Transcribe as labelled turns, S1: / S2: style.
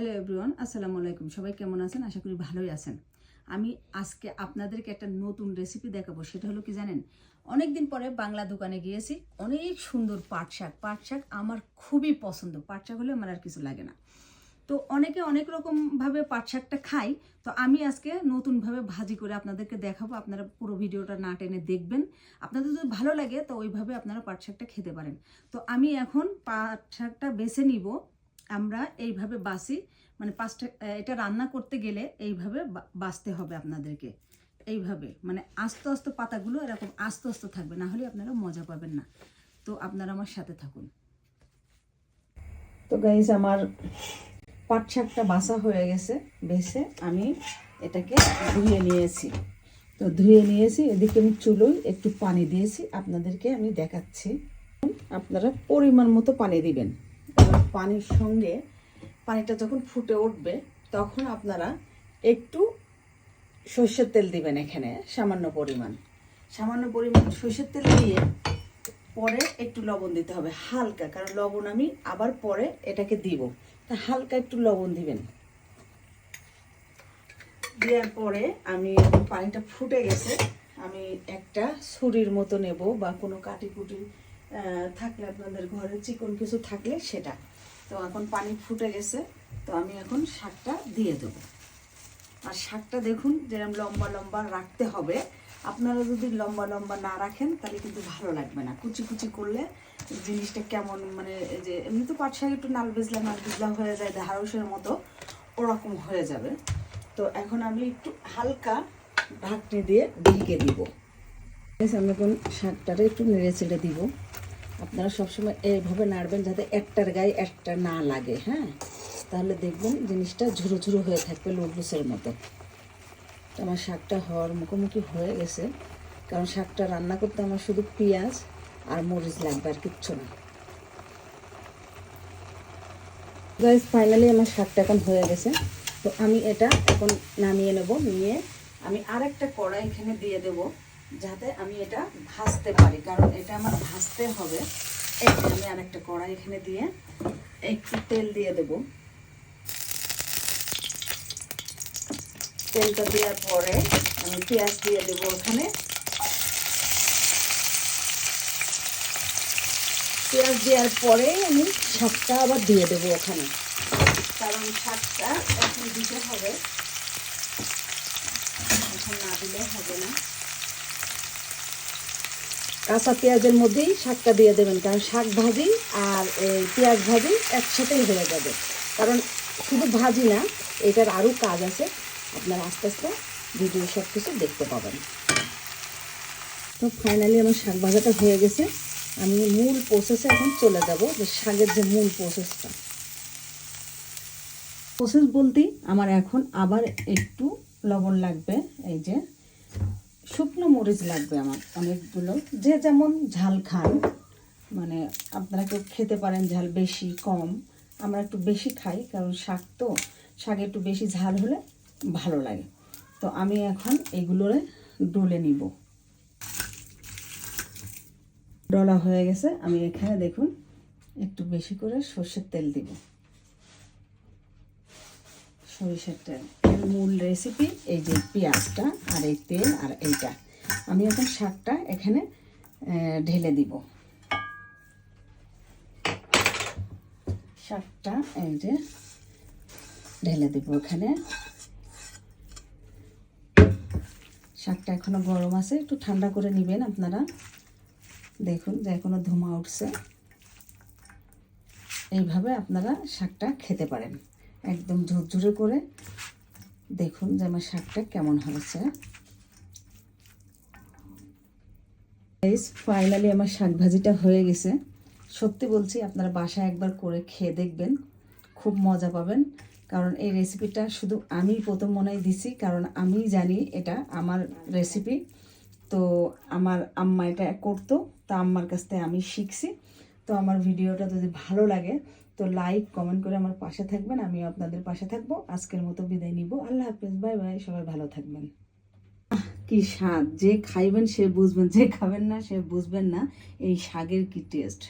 S1: Hello everyone আসসালামু আলাইকুম। সবাই কেমন আছেন? আশা করি ভালোই আছেন। আমি আজকে আপনাদেরকে একটা নতুন রেসিপি দেখাবো। সেটা হলো কি জানেন? অনেক দিন পরে বাংলা দোকানে গিয়েছি। অনেক সুন্দর পাট শাক। পাট শাক আমার খুবই পছন্দ। পাট শাক হলে আমার আর কিছু লাগে না। তো অনেকে অনেক রকমভাবে পাট শাকটা খাই। তো আমি আজকে নতুনভাবে ভাজি করে আপনাদেরকে দেখাবো। আপনারা পুরো ভিডিওটা না টেনে দেখবেন। আপনাদের যদি ভালো লাগে, তো ওইভাবে আপনারা পাট শাকটা খেতে পারেন। তো আমি এখন পাট শাকটা বেছে নিব। আমরা এইভাবে বাসি মানে পাঁচটা, এটা রান্না করতে গেলে এইভাবে বা- বাছতে হবে আপনাদেরকে। এইভাবে মানে আস্তে আস্তে পাতাগুলো এরকম আস্তে আস্তে থাকবে, না হলে আপনারা মজা পাবেন না। তো আপনারা আমার সাথে থাকুন। তো গাইজ আমার পাট শাকটা বাসা হয়ে গেছে বেছে আমি এটাকে ধুয়ে নিয়েছি। তো ধুয়ে নিয়েছি, এদিকে আমি চুলোয় একটু পানি দিয়েছি, আপনাদেরকে আমি দেখাচ্ছি। আপনারা পরিমাণ মতো পানি দিবেন। পানির সঙ্গে পানিটা যখন ফুটে উঠবে, তখন আপনারা একটু সর্ষের তেল দিবেন এখানে সামান্য পরিমাণ। সামান্য পরিমাণ সর্ষের তেল দিয়ে পরে একটু লবণ দিতে হবে, হালকা, কারণ লবণ আমি আবার পরে এটাকে দিব। তা হালকা একটু লবণ দিবেন। দেওয়ার পরে আমি পানিটা ফুটে গেছে, আমি একটা ছুরির মতো নেব বা কোনো কাটি কুটি থাকলে আপনাদের ঘরে চিকন কিছু থাকলে সেটা। তো এখন পানি ফুটে গেছে, তো আমি এখন শাকটা দিয়ে দেবো। আর শাকটা দেখুন, যেরকম লম্বা লম্বা রাখতে হবে। আপনারা যদি লম্বা লম্বা না রাখেন, তাহলে কিন্তু ভালো লাগবে না। কুচি কুচি করলে জিনিসটা কেমন মানে যে, এমনি তো পাট শাক একটু নাল বেজলা নাল বেজলা হয়ে যায় ঢাড়সের মতো, ওরকম হয়ে যাবে। তো এখন আমি একটু হালকা ঢাকনি দিয়ে ঢেকে দিব। আমি এখন শাকটারে একটু নেড়ে চেড়ে দিব। আপনারা সবসময় এইভাবে নাড়বেন যাতে একটার গায়ে একটা না লাগে হ্যাঁ? তাহলে দেখবেন জিনিসটা ঝুরো ঝুরো হয়ে থাকবে লুডলুসের মতো। আমার শাকটা হওয়ার মুখোমুখি হয়ে গেছে। কারণ শাকটা রান্না করতে আমার শুধু পেঁয়াজ আর মরিচ লাগবে আর কিচ্ছু না। গাইজ ফাইনালি আমার শাকটা এখন হয়ে গেছে। তো আমি এটা এখন নামিয়ে নেব, নিয়ে আমি আরেকটা কড়াই এখানে দিয়ে দেব। যাতে আমি এটা ভাজতে পারি, কারণ এটা আমার ভাজতে হবে। এই আমি আরেকটা কড়াই এখানে দিয়ে একটু তেল দিয়ে দেব। তেলটা দেওয়ার পরে আমি পেঁয়াজ দিয়ে দেবো ওখানে। পেঁয়াজ দেওয়ার পরে আমি শাকটা আবার দিয়ে দেবো ওখানে। কারণ শাকটা এখন দিতে হবে। এখন না দিলে হবে না। কাঁচা পেঁয়াজের মধ্যেই শাকটা দিয়ে দেবেন, কারণ শাক ভাজি আর এই পেঁয়াজ ভাজি একসাথেই হয়ে যাবে। কারণ শুধু ভাজি না, এটার আরও কাজ আছে। আপনারা আস্তে আস্তে ভিডিও সব কিছু দেখতে পাবেন। তো ফাইনালি আমার শাক ভাজাটা হয়ে গেছে। আমি মূল প্রসেসে এখন চলে যাব, যে শাকের যে মূল প্রসেসটা প্রসেস বলতেই আমার এখন আবার একটু লবণ লাগবে, এই যে। শুকনো মরিচ লাগবে আমার অনেকগুলো। যে যেমন ঝাল খান মানে আপনারা কেউ খেতে পারেন ঝাল বেশি কম, আমরা একটু বেশি খাই, কারণ শাক তো, শাকে একটু বেশি ঝাল হলে ভালো লাগে। তো আমি এখন এগুলোরে ডলে নিব। ডলা হয়ে গেছে, আমি এখানে দেখুন, একটু বেশি করে সর্ষের তেল দিব। সরিষার তেল। এর মূল রেসিপি এই যে পেঁয়াজটা আর এই তেল আর এইটা। আমি এখন শাকটা এখানে ঢেলে দিব। শাকটা এই যে ঢেলে দিব এখানে। শাকটা এখনও গরম আছে, একটু ঠান্ডা করে নেবেন আপনারা। দেখুন যে এখনও ধোঁয়া উঠছে। এইভাবে আপনারা শাকটা খেতে পারেন। একদম ঝুরঝুরে করে দেখুন যে আমার শাকটা কেমন হয়েছে। ফাইনালি আমার শাক ভাজিটা হয়ে গেছে। সত্যি বলছি, আপনারা বাসায় একবার করে খেয়ে দেখবেন, খুব মজা পাবেন। কারণ এই রেসিপিটা শুধু আমি প্রথম মনে দিছি, কারণ আমি জানি এটা আমার রেসিপি তো আমার আম্মা এটা করতো, তা আম্মার কাছ থেকে আমি শিখছি। তো আমার ভিডিওটা যদি ভালো লাগে তো লাইক কমেন্ট করে আমার পাশে থাকবেন, আমিও আপনাদের পাশে থাকব। আজকের মতো বিদায় নিব। আল্লাহ হাফিজ বাই বাই সবাই ভালো থাকবেন। কি স্বাদ, যে খাইবেন সে বুঝবেন, যে খাবেন না সে বুঝবেন না, এই শাকের কি টেস্ট